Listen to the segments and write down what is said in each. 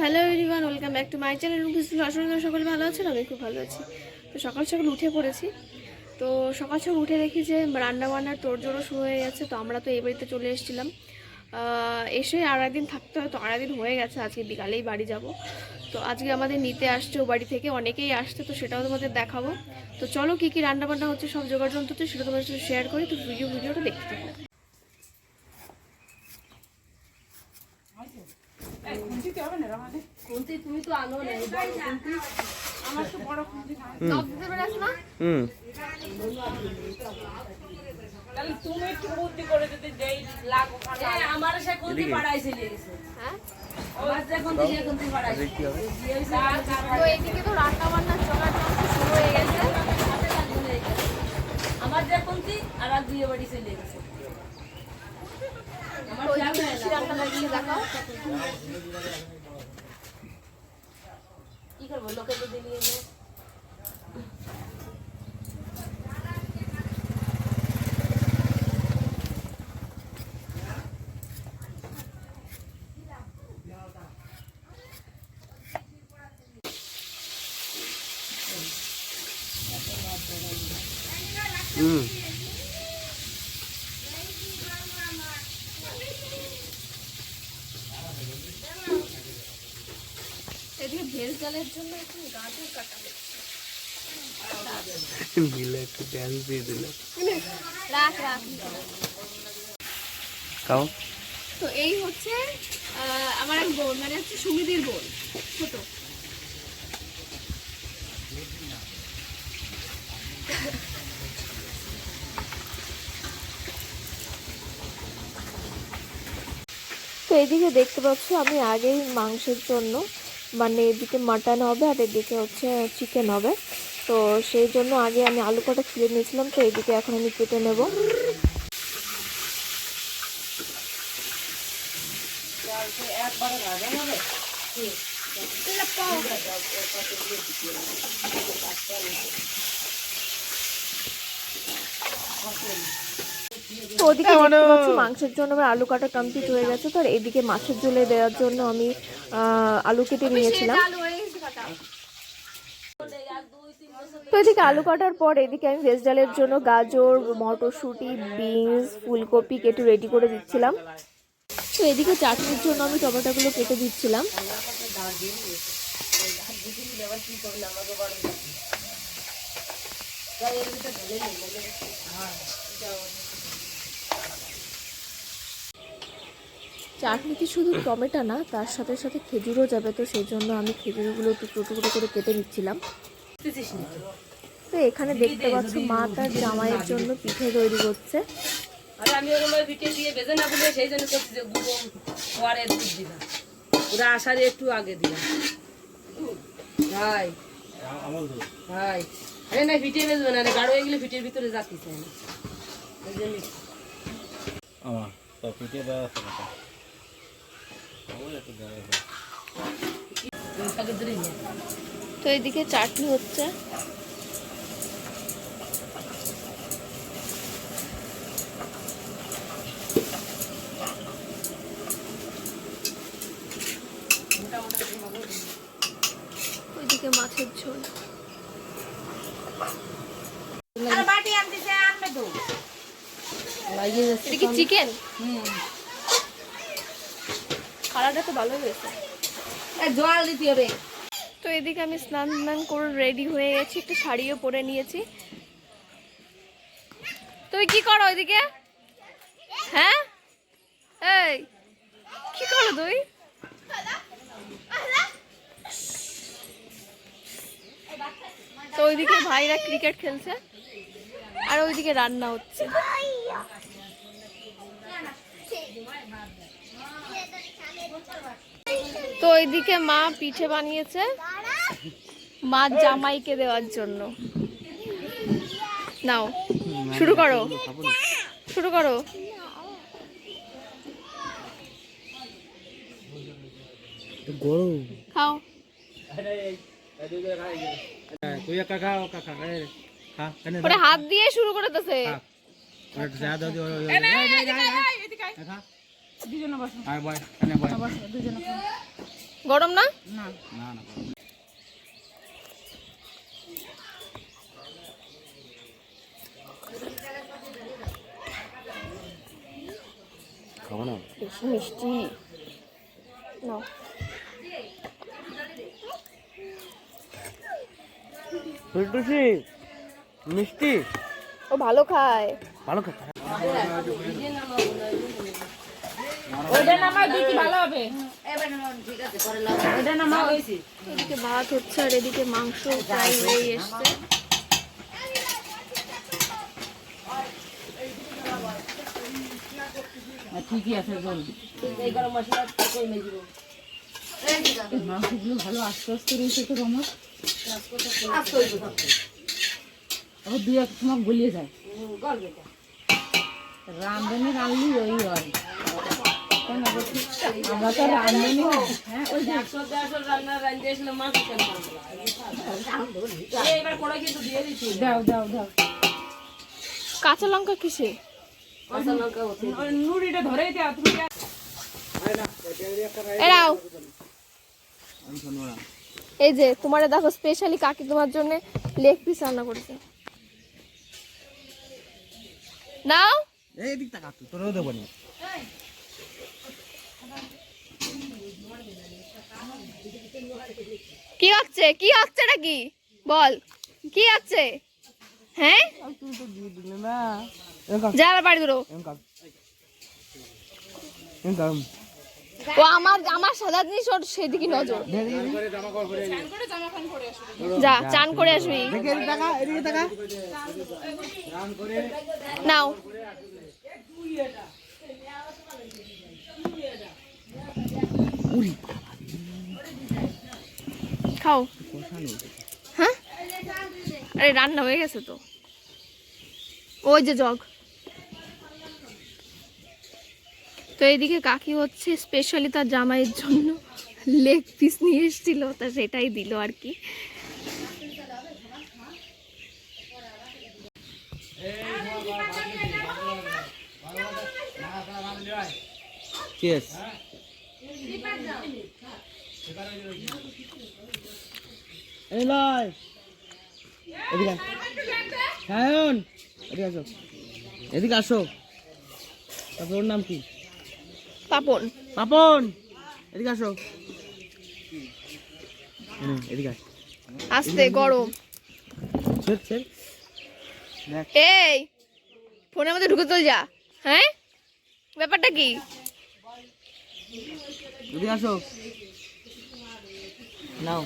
Hello everyone welcome back to my channel রুবিসুল আসলে সকলে ভালো আছেন আমি খুব ভালো আছি। তো সকাল সকাল উঠে পড়েছি। তো সকাল সকাল উঠে দেখি যে রান্না বান্নার তোড়জোড়ও শুরু হয়ে গেছে, তো আমরা তো এই বাড়িতে চলে এসেছিলাম। এসে আর একদিন থাকতে হয়, তো আর একদিন হয়ে গেছে, আজকে বিকালেই বাড়ি যাব। তো আজকে আমাদের নিতে আসছে ও বাড়ি থেকে, অনেকেই আসছে, তো সেটাও তোমাদের দেখাবো। তো চলো কী কী রান্নাবান্না হচ্ছে, সব যন্ত্র তো সেটা তোমাদের সাথে শেয়ার করি, তো ভিডিও ভিডিওটা দেখতে থাকো। তুমি তো আনো না সব দিতে পেরে আসো না। হুম। তাহলে তুমি একটু বুদ্ধি করে যদি যেই লাগো আমার সে চলে গেছে। হ্যাঁ? আমার যে কোনটি সে কোনটি পাড়াই কি হবে তো এদিকে তো রান্না বান্নার জোগাড় যন্ত্র শুরু হয়ে গেছে। আমার যে কোনটি আর দুই বাড়ি চলে গেছে আমার তো খেয়াল এদিকে হয় বেশি না। রান্না লাগিয়ে দেখাও কি করব? লোকে তো দিলিয়ে দেয় ড্যান্স দিয়ে দিলে। রাখ রাখ। তো এই হচ্ছে আমার এক বোন মানে হচ্ছে সুমিদির বোন ছোট। তো এদিকে দেখতে পাচ্ছ আমি আগেই মাংসের জন্য মানে এদিকে মাটন হবে আর এদিকে হচ্ছে চিকেন হবে। তো সেই জন্য আগে আমি আলু কটা ছুলে নিয়েছিলাম তো এদিকে এখন আমি কেটে নেব। তো ওদিকে মাংসের জন্য আমার আলু কাটা কমপ্লিট হয়ে গেছে তো এদিকে মাছের ঝোলে দেওয়ার জন্য আমি আলু কেটে নিয়েছিলাম। তো এদিকে আলু কাটার পর এদিকে আমি ভেজ ডালের জন্য গাজর মটরশুঁটি বিনস ফুলকপি কেটে রেডি করে দিচ্ছিলাম। তো এদিকে চাটনির জন্য আমি টমেটোগুলো কেটে দিচ্ছিলাম। চাটনিতে শুধু টমেটো না তার সাথে সাথে খেজুরও যাবে তো সেই জন্য আমি খেজুরগুলো টুকরো টুকরো করে কেটে নিচ্ছিলাম। তো এখানে দেখতে পাচ্ছ মা তার জামাইয়ের জন্য পিঠে তৈরি করছে। আর আমি ওগুলো দিয়ে বেজে না বলে সেই জন্য করছি যে গুঁড়ো পরে দুধ দিলাম। ওরা আসার একটু আগে দিলাম। ভাই ভাই। আরে না ভিটে বেজবে না রে গাঢ় হয়ে গেলে ভিটের ভিতরে যাতে চাই না। আমার তো পিঠে দেওয়া আছে না আগে ধরে নিয়ে তো এদিকে চাটনি হচ্ছে। ওইদিকে মাছের ঝোল। চিকেন? হুম। কালারটা তো ভালো হয়েছে। জল দিতে হবে। তো এদিকে আমি স্নান স্নান করে রেডি হয়ে গেছি একটু শাড়িও পরে নিয়েছি। তুমি কি করো ওইদিকে? হ্যাঁ? এই কি করো তুই? তো ওইদিকে ভাইরা ক্রিকেট খেলছে আর ওইদিকে রান্না হচ্ছে। তো ওইদিকে মা পিঠে বানিয়েছে মা জামাইকে দেওয়ার জন্য। নাও শুরু করো। শুরু করো। গরম। খাও। তুই একা খাও কাকা খাই খা। কেন ওটা হাত দিয়ে শুরু করে দিতেছে দুজনে বসো। আর বয় কেন বয়। বসো দুজনে। গরম না? না। না খাব না? বেশি মিষ্টি। নাও। মিষ্টি? ও ভালো খায়। ভালো কথা ওইটা নামাই দিচ্ছি ভালো হবে। ওইটা নামা এদিকে ভাত হচ্ছে আর এদিকে মাংস ফ্রাই হয়ে এসছে। ঠিকই আছে এই গরম মশলা মাংসগুলো ভালো আস্তে আস্তে রয়েছে তো আমার আবার দুই এক গলিয়ে যায়। রানলি ওই হয়? আমরা তো রামধনি হ্যাঁ ওই একশো দেড়শো রান্না রান্ধে মাছ এবার কড়াই কিন্তু দিয়ে দিচ্ছি দাও দাও দাও। কাঁচা লঙ্কা কিসে কাঁচা লঙ্কা নুড়িটা ধরেই দাও তুমি এরাও। এই যে তোমার দেখো স্পেশালি কাকি তোমার জন্য লেগ পিস রান্না করেছে। নাও। এই দিক টাকা তুই তোরও দেবো না। কি হচ্ছে? কি হচ্ছে নাকি? বল। কি হচ্ছে? হ্যাঁ? যা বাড়ি ধরো ও আমার আমার সাদা জিনিস, ওর সেদিকে নজর। যা, চান করে আসবি। নাও। খাও। হ্যাঁ? আরে, রান্না হয়ে গেছে তো। ওই যে জগ। তো এইদিকে কাকি হচ্ছে স্পেশালি তার জামাইয়ের জন্য লেগ পিস নিয়ে এসেছিল, তা সেটাই দিল আর কি। এই লয়। এদিকে আয়। সায়ন এদিকে আসো। এদিকে আসো। তারপর ওর নাম কি? পাপন। পাপন। এদিকে আসো। হুম, এদিকে আস্তে গরম। এই ফোনের মধ্যে ঢুকে চল যা। হ্যাঁ? ব্যাপারটা কি? এদিকে আসো। নাও।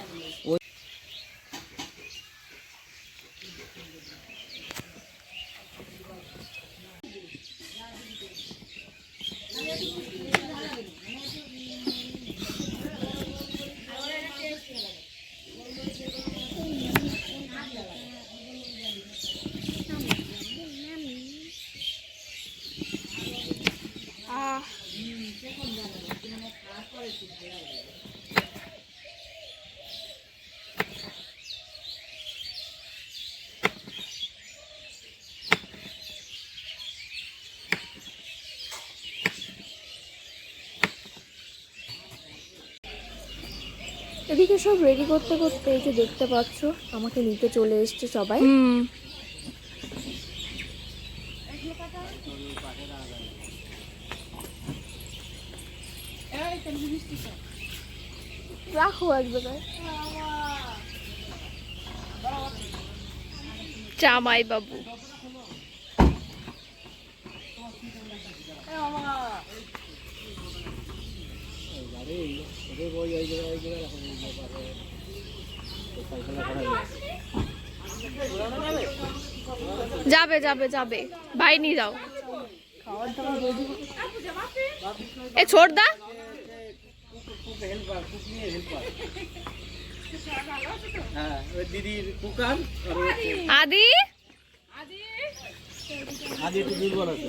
এদিকে সব রেডি করতে করতে এই যে দেখতে পাচ্ছ আমাকে নিতে চলে এসছে সবাই। রাখো এক জায়গায় জামাই বাবু। যাবে যাবে যাবে। ভাই নিয়ে যাও। এ ছোট দা হ্যাঁ ওই দিদির কুকার আর আদি। আদি? একটু দুর্বল আছে।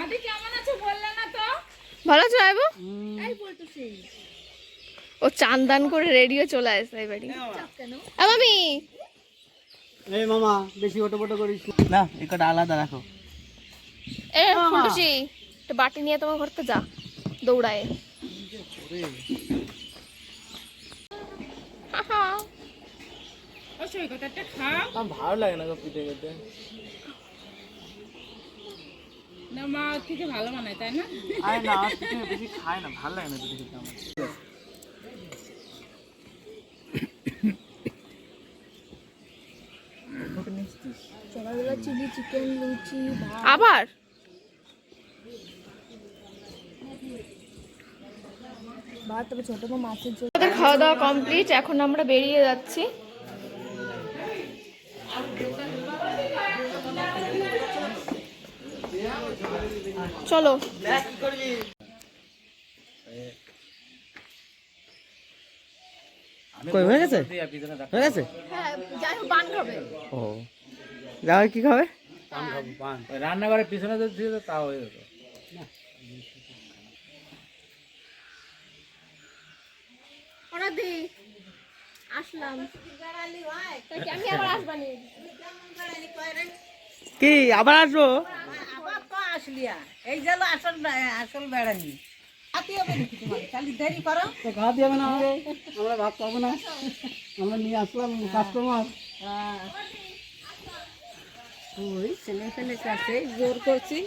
আদি কেমন আছো বললে না তো? ভালো আছো আইবো? ও চান দান করে রেডিও চলে আসে এই বাড়ি আ, মামি। এই মামা বেশি ওটো করিস না। এই কটা আলাদা রাখো। এ ফুলটুসি একটা বাটি নিয়ে তোমার ঘরতে যা দৌড়ায় ও সৈকত একটা খাও আমার ভালো লাগে না পিঠে খেতে না মা থেকে ভালো বানায় তাই না আরে খায় না ভালো লাগে না পিঠে খেতে আমার আবার? আমাদের খাওয়া দাওয়া কমপ্লিট এখন আমরা বেরিয়ে যাচ্ছি। চলো। কই হয়ে গেছে? হয়ে গেছে? হ্যাঁ যাই হোক পান খাবে। ও। যাও কি খাবে? রান্নাঘরের পিছনে যদি দিয়ে তাও হয়ে যেত। আসলাম। আমি আবার আসবানি। কি আবার আসব? আবার তো আসলিয়া এই গেল আসল আসল বেড়ানি। হাতি হবে নাকি তোমার খালি দেরি করো। তো খাওয়াতে না আমরা ভাত খাব না। আমরা নিয়ে আসলাম কাস্টমার ওই ছেলে ফেলে কাছে জোর করছি।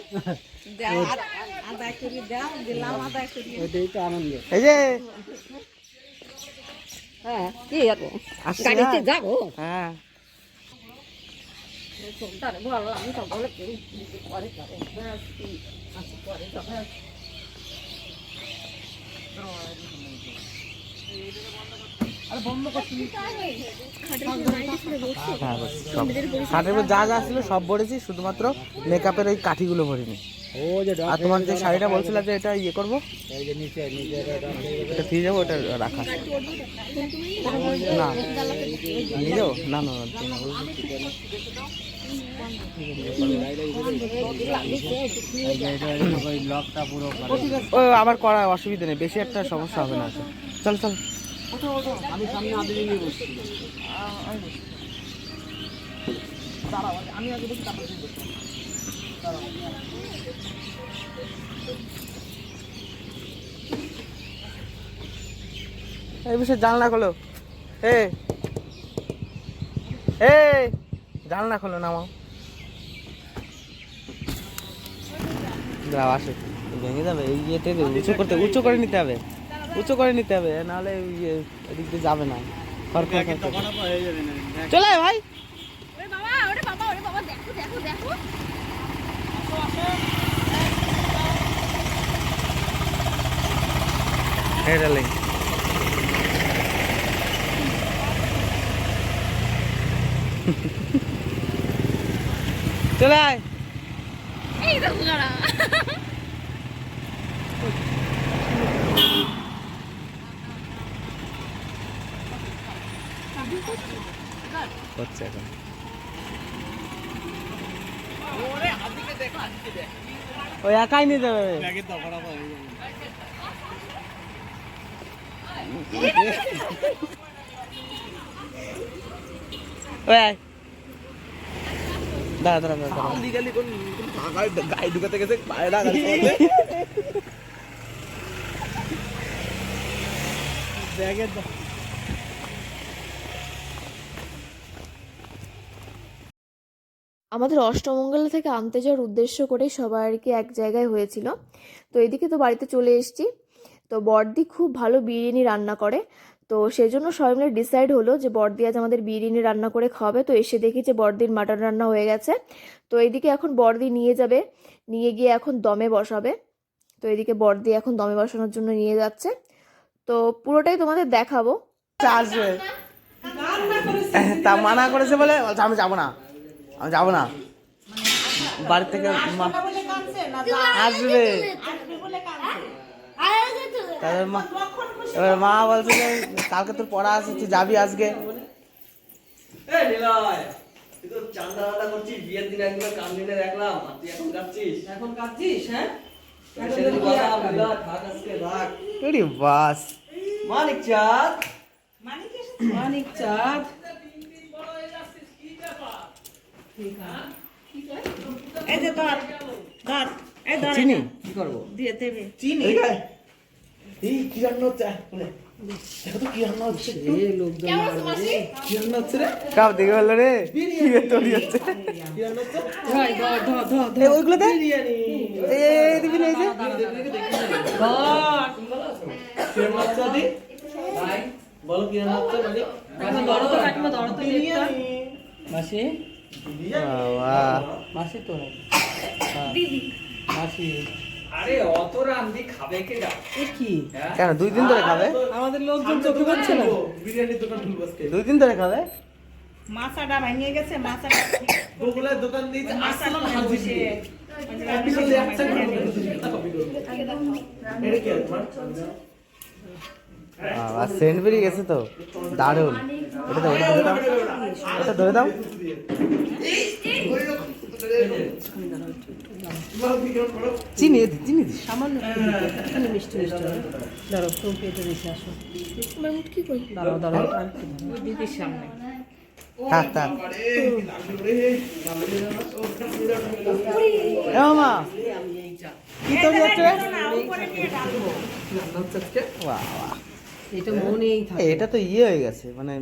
আদায় করি দাও দিলাম আদায় করি। ওইটাই তো আনন্দ। এই যে হ্যাঁ কি আসছি গাড়িতে? যাব। হ্যাঁ। তার খাটের উপর যা যা ছিল সব ভরেছি শুধুমাত্র মেকআপের ওই কাঠিগুলো ভরিনি আর তোমার যে শাড়িটা বলছিল যে এটা ইয়ে করব এটা ফিরে যাব ওটা রাখা না নিয়ে যাব না না না আবার করা অসুবিধা নেই বেশি একটা সমস্যা হবে না চল চল এই বিষয়ে জানলা খোলো। এ জানলা খোলো, নামাও। দাও আসে। ভেঙে যাবে, এই ইয়েতে উঁচু করতে উঁচু করে নিতে হবে। উঁচু করে নিতে হবে নাহলে ইয়ে এদিক দিয়ে যাবে না। চলে আয় ভাই। ওরে বাবা ওরে বাবা ওরে বাবা দেখো দেখো দেখো। Hey, darling. চলে আয়। এই দেখো হচ্ছে এখন। ওই একাই নিতে হবে দাঁড়া দাঁড়া দাঁড়া দাঁড়া। আমাদের অষ্টমঙ্গলা থেকে আনতে যাওয়ার উদ্দেশ্য করে সবাই আর কি এক জায়গায় হয়েছিল। তো এদিকে তো বাড়িতে চলে এসেছি। তো বর্দি খুব ভালো বিরিয়ানি রান্না করে। তো সেই জন্য সবাই মিলে ডিসাইড হলো যে বর্দি আজ আমাদের বিরিয়ানি রান্না করে খাওয়াবে তো এসে দেখি যে বর্দির মাটন রান্না হয়ে গেছে। তো এইদিকে এখন বর্দি নিয়ে যাবে। নিয়ে গিয়ে এখন দমে বসাবে। তো এদিকে বর্দি এখন দমে বসানোর জন্য নিয়ে যাচ্ছে। তো পুরোটাই তোমাদের দেখাবো। আসবে তা মানা করেছে বলে আমি যাব না। আমি যাব না। বাড়ি থেকে আসবে মা এবার মা বলছে যে কালকে তোর পড়া আছে তুই যাবি আজকে। এখন কাঁদছিস? হ্যাঁ? ওরে বাস। মানিক চাঁদ এই যে ধর ধর এই ধর চিনি? দিয়ে দেবে। চিনি? এই কি রান্না হচ্ছে। দেখো তো কি রান্না হচ্ছে? কি রান্না হচ্ছে রে? কাপ দেখে বলল রে কি তৈরি হচ্ছে? কি রান্না হচ্ছে? এ, ওইগুলো দে। এ, এ, দিবি না এই যে। কি রান্না হচ্ছে আদি? বলো কি রান্না হচ্ছে মানে মাসি? বাবা। মাসি তো মাসি। আরে অত রান্দি খাবে কে কি? কেন দুই দিন ধরে খাবে? আমাদের লোকজন চোখে পাচ্ছে না? বিরিয়ানির দোকান ঢুকবো দুই দিন ধরে খাবে? মাছাটা ভেঙে গেছে মাছাটা দোকান দিয়ে মাছাটা বসে বাবা সেন্ট বেরিয়ে গেছে তো দারুণ এটা ধরে দাও এটা ধরে দাও চিনি দি চিনি দি সামান্য মিষ্টি মিষ্টি দাঁড়াও তুমি পেটে বেশি আসো কি করি দাঁড়াও দাঁড়াও দিদির সামনে থাক থাক এ কি তৈরি হচ্ছে বাহ। এটা মনেই থাকে এটা তো ইয়ে হয়ে গেছে মানে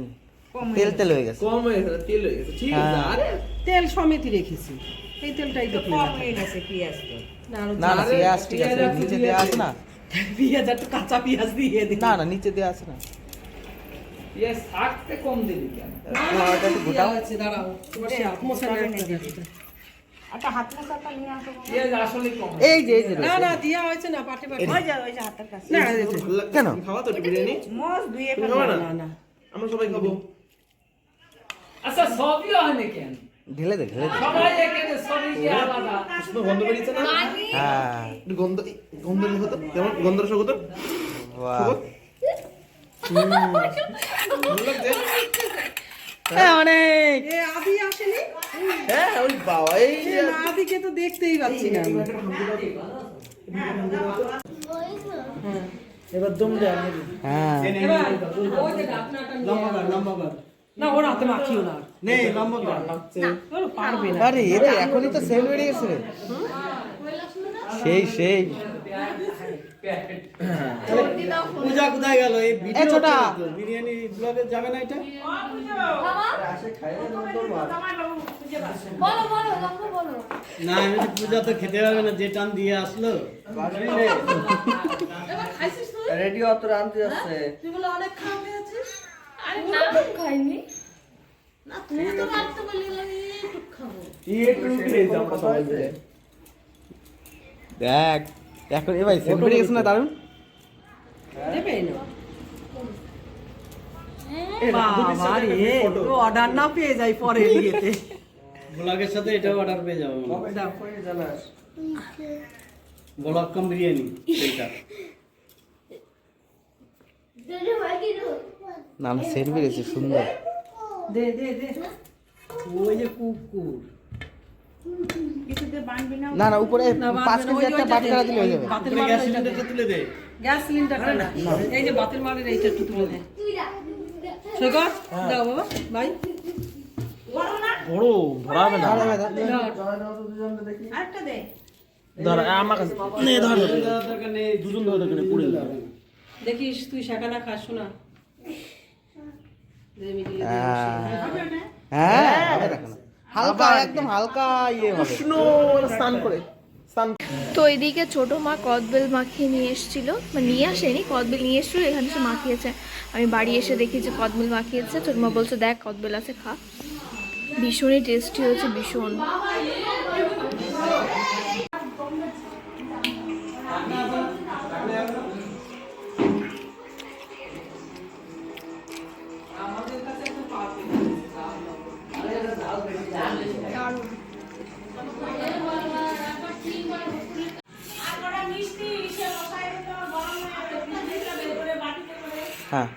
তেল তেল হয়ে গেছে। কম হয়ে গেছে তেল হয়ে গেছে ঠিক আছে হ্যাঁ। আরে তেল সমিতি রেখেছি। এই তেলটাই তো কম হয়ে গেছে পেঁয়াজ আরও না না পেঁয়াজ। ঠিক আছে নিচে না। পেঁয়াজ একটু কাঁচা পেঁয়াজ দিয়ে দিই না না নিচে দেওয়া আছে না থাকতে কম দিবি কেন? গোটাও। আছে দাঁড়াও তোমার সে আত্মসার একটা হাত মশাটা নিয়ে আসো ইয়ে আসলে কম এই যে এই যে না না দিয়া হয়েছে না পাটে পাটে। ওই যে। ওই যে হাতের কাছে। না কেন? খাওয়া তো বিরিয়ানি? মোজ দুয়ে ফেলো না? না না আমরা সবাই খাব। আচ্ছা সবই হয় না কেন? ঢেলে দে ঢেলে দে। সবাই এখানে সবই কি আলাদা? শুকনো গন্ধ বেরিয়েছে না? হ্যাঁ। একটু গন্ধ গন্ধ হতো? কেমন? গন্ধ রসক হতো বাহ। ভালো লাগছে অনেক। আদি আসেনি? হ্যাঁ ওই বাবা এই আদিকে তো দেখতেই পাচ্ছি না আমি। এবার দম দে হ্যাঁ। ওই যে ঢাকনাটা নিয়ে না ওর হাতে মাখিও না। নে লম্বা পারবে না। আরে এখনই তো সেল বেরিয়ে গেছে সেই সেই। পূজা কোথায় গেল? এই ছোটা। বিরিয়ানি ব্লগে যাবে না এটা বলো বলো লম্বা বলো। না আমি পূজা তো খেতে পারবে না যে টান দিয়ে আসলো। রেডিও অত রানতে যাচ্ছে। আরে না। খাইনি। দেখ এখন এ ভাই সেল বেরিয়ে গেছে না দারুণ? দেবে না। অর্ডার না পেয়ে যাই পরে ইয়েতে। ব্লগের সাথে এটাও অর্ডার পেয়ে যাব। ব্লগ কম বিরিয়ানি এইটা। বেরিয়েছে সুন্দর। দে দে দে। ওই যে কুকুর। না। না উপরে পাঁচ কেজি একটা দিলে হয়ে যাবে। গ্যাস। সিলিন্ডারটা তুলে দে। গ্যাস সিলিন্ডারটা না। এই যে বাতের মারের এইটা একটু তুলে দে। সৈকত দাও বাবা ভাই বড় ধরাবে না। আরেকটা দে। ধরা আমার কাছে। নে ধর। দরকার নেই দুজন ধরে দরকার নেই যাবে। দেখিস তুই শাকানা খাস হ্যাঁ। হ্যাঁ। না। হালকা একদম হালকা ইয়ে উষ্ণ স্নান করে তো এদিকে ছোট মা কদবেল মাখিয়ে নিয়ে এসেছিল মানে নিয়ে আসেনি কদবেল নিয়ে এসেছিল এখানে সে মাখিয়েছে। আমি বাড়ি এসে দেখি যে কদবেল মাখিয়েছে ছোট মা বলছে দেখ কদবেল আছে খা। ভীষণই টেস্টি হয়েছে ভীষণ। হ্যাঁ।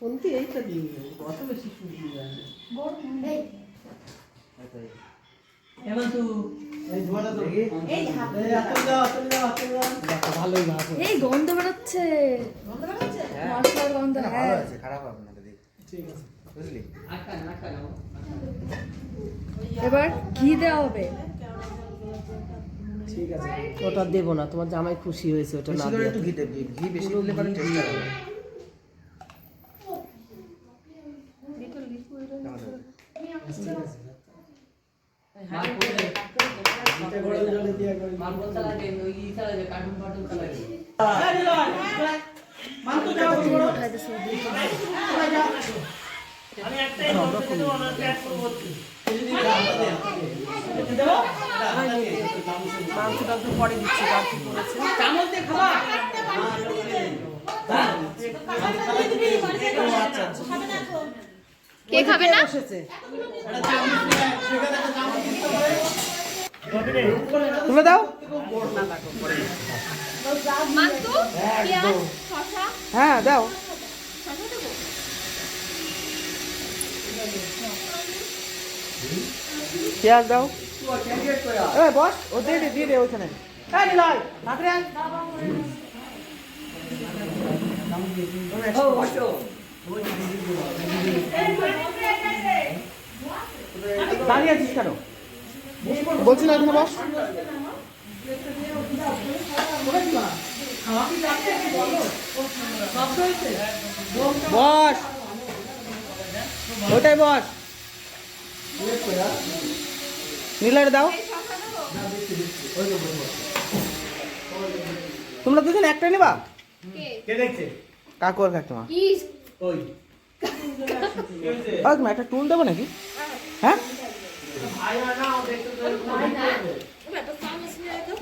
কোনটি এইটা কত বেশি এই গন্ধ বেরোচ্ছে। মশলার গন্ধ হ্যাঁ। খারাপ হবে না দেখি। ঠিক আছে। বুঝলি? এবার ঘি দেওয়া হবে। ঠিক আছে। ওটা দেবো না তোমার জামাই খুশি হয়েছে ওটা না একটু ঘি দেবে ঘি বেশি দিলে পরে টেস্ট হবে না? তুলে দাও। হ্যাঁ দাও। পেঁয়াজ দাও। এ বস ও দিয়ে দে দিয়ে দে ওখানে এই নিলয় তাড়াতাড়ি আয়। দাঁড়িয়ে আছিস কেন? বলছি না এখানে বস। বস। ওটাই বস। নীলার দাও। তোমরা দুজন একটা নেবা? কে? দেখছে? কাকু আর কাকিমা। ওই। একটা টুল দেবো নাকি? হ্যাঁ?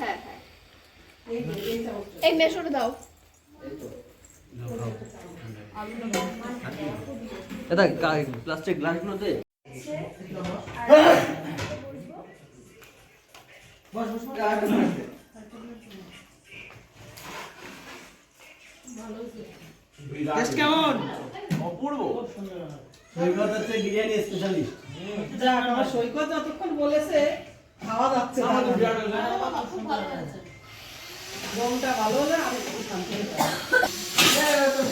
হ্যাঁ হ্যাঁ এই মেশোটা দাও। এটা প্লাস্টিক গ্লাসগুলো দে টেস্ট কেমন? অপূর্ব। সৈকত হচ্ছে বিরিয়ানি স্পেশালিস্ট যাক আমার সৈকত যতক্ষণ বলেছে খাওয়া যাচ্ছে রংটা ভালো হলে আমি একটু শান্তি। হ্যাঁ, তো।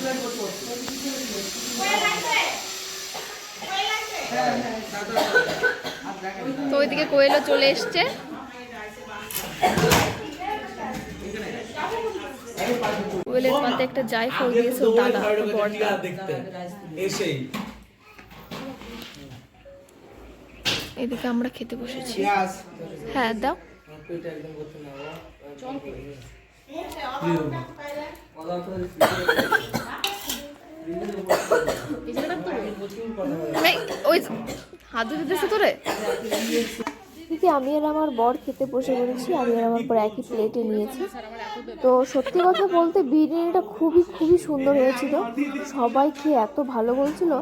হ্যাঁ, হ্যাঁ, দাদা, আর দেখেন, তো ওইদিকে কোয়েলও চলে এসছে। কোয়েলের পাতে একটা জাই ফল দিয়েছে দাদা দেখতে। এসেই। এদিকে আমরা খেতে বসেছি। হ্যাঁ দাও। এই, ওই হাত ধুতে তোরে? এদিকে আমি আর আমার বর খেতে বসে পড়েছি আমি আর আমার বর একই প্লেটে নিয়েছি। তো সত্যি কথা বলতে বিরিয়ানিটা খুবই খুবই সুন্দর হয়েছিল। সবাই খেয়ে এত ভালো বলছিল।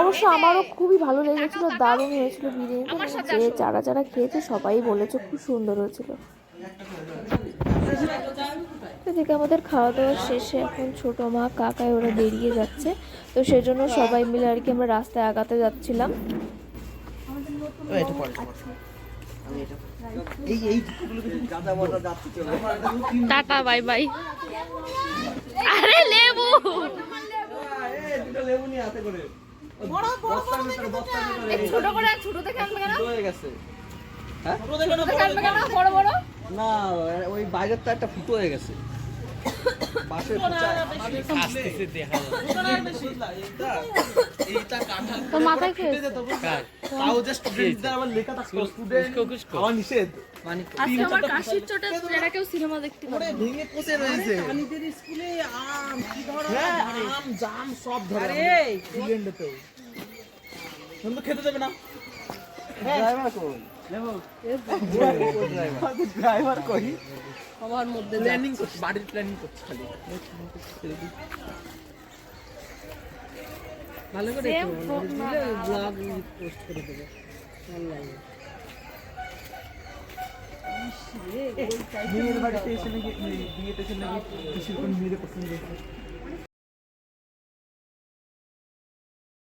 অবশ্য আমারও খুবই ভালো লেগেছিল দারুণ হয়েছিল বিরিয়ানিটা। যে যারা যারা খেয়েছে সবাই বলেছে খুব সুন্দর হয়েছিল। এদিকে আমাদের খাওয়া দাওয়া শেষে এখন ছোট মা কাকায় ওরা বেরিয়ে যাচ্ছে। তো সেজন্য সবাই মিলে আর কি আমরা রাস্তায় আগাতে যাচ্ছিলাম। Tata bye bye. আরে লেবু! এই লেবু নিয়ে হাতে করে। বস্তার ভিতরে বস্তার ভিতরে এই ছোট করে ছোট দেখে আনবে কেন? হয়ে গেছে। হ্যাঁ? ছোট দেখে আনবে কেন? বড় বড়? না ওই বাইরের তো একটা ফুটো হয়ে গেছে। পাশে কাঁঠাল তো মাথায় খেয়ে তাও যে স্টুডেন্টদের আমার লেখা থাকতো স্টুডেন্ট খাওয়া নিষেধ। মানে আজকে আমার কাশির চোটে এরা কেউ সিনেমা দেখতে পারে ভেঙে পচে রয়েছে। পানিদের স্কুলে আম কি ধরো আম? জাম সব ধরে উইকেন্ডেতেও তুমি তো খেতে দেবে না? ড্রাইভার কই? ড্রাইভার কই? সবার মধ্যে প্ল্যানিং করছি। বাড়ির প্ল্যানিং করছি খালি। ভালো করে ব্লগ পোস্ট করে দেবো অনলাইনে বাড়িতে এসে নাকি বিয়েতে এসে নাকি পছন্দ হয়েছে।